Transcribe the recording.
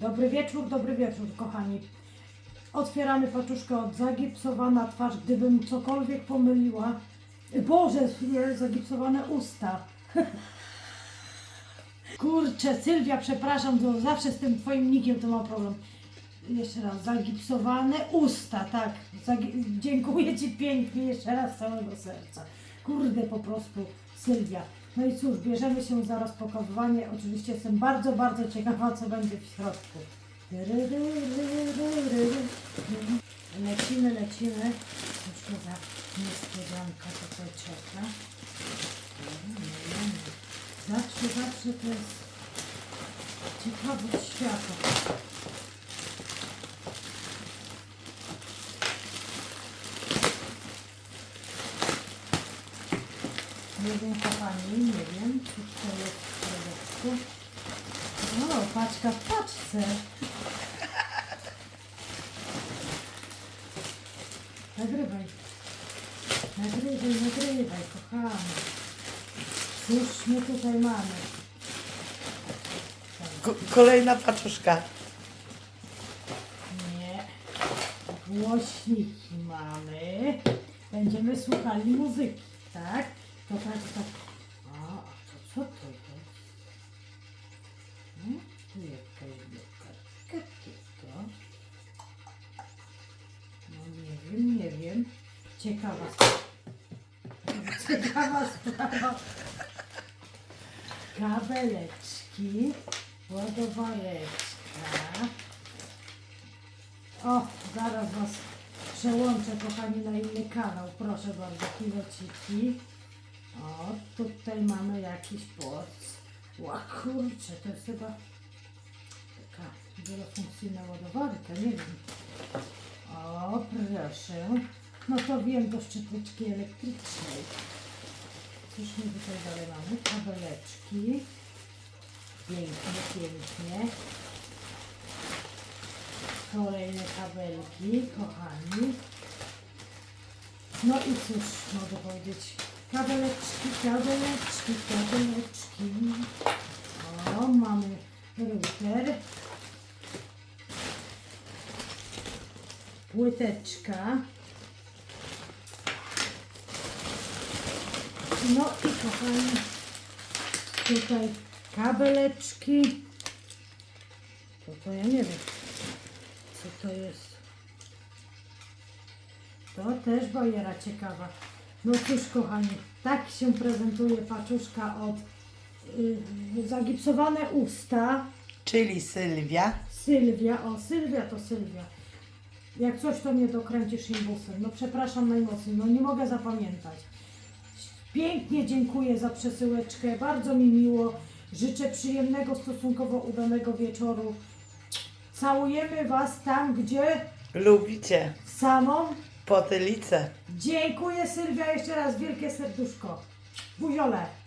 Dobry wieczór, dobry wieczór, kochani. Otwieramy paczuszkę od zagipsowana twarz, gdybym cokolwiek pomyliła. Boże, zagipsowane usta. Kurczę, Sylwia, przepraszam, to zawsze z tym twoim nikiem to mam problem. Jeszcze raz, zagipsowane usta, tak. Zagi- dziękuję Ci pięknie, jeszcze raz z całego serca. Kurde, po prostu, Sylwia. No i cóż, bierzemy się za rozpakowywanie. Oczywiście jestem bardzo, bardzo ciekawa, co będzie w środku. Lecimy, lecimy. Już to za niespodzianka tutaj czeka. Zawsze, zawsze to jest ciekawość świata. Nie wiem, kochani, nie wiem, co to jest w środku. O, paczka w paczce. Nagrywaj. Nagrywaj, nagrywaj, kochany. Cóż my tutaj mamy? Ko- kolejna paczuszka. Nie. Głośniki mamy. Będziemy słuchali muzyki, tak? To tak, tak. A, to co to jest? Hmm? Tu jakaś kartka, tu to. No nie wiem, nie wiem. Ciekawa sprawa. Ciekawa sprawa. Kabeleczki, ładowareczka. O, zaraz Was przełączę, kochani, na inny kanał. Proszę bardzo, kilociki. O, tutaj mamy jakiś porc. Ła, kurczę, to jest chyba taka wielofunkcyjna ładowarka, nie wiem. O, proszę. No to wiem, do szczyteczki elektrycznej. Cóż my tutaj dalej mamy? Kabeleczki. Pięknie, pięknie. Kolejne kabelki, kochani. No i cóż mogę powiedzieć? Kabeleczki, kabeleczki, kabeleczki. O, mamy router. Płyteczka. No i kochani, tutaj kabeleczki. To to ja nie wiem. Co to jest? To też bajera ciekawa. No cóż, kochani, tak się prezentuje paczuszka od y, zagipsowane usta. Czyli Sylwia. Sylwia, o Sylwia to Sylwia. Jak coś to mnie dokręcisz imbusem. No przepraszam najmocniej, no nie mogę zapamiętać. Pięknie dziękuję za przesyłeczkę, bardzo mi miło. Życzę przyjemnego, stosunkowo udanego wieczoru. Całujemy Was tam, gdzie? Lubicie samą. Dziękuję Sylwia, jeszcze raz wielkie serduszko. Buziole.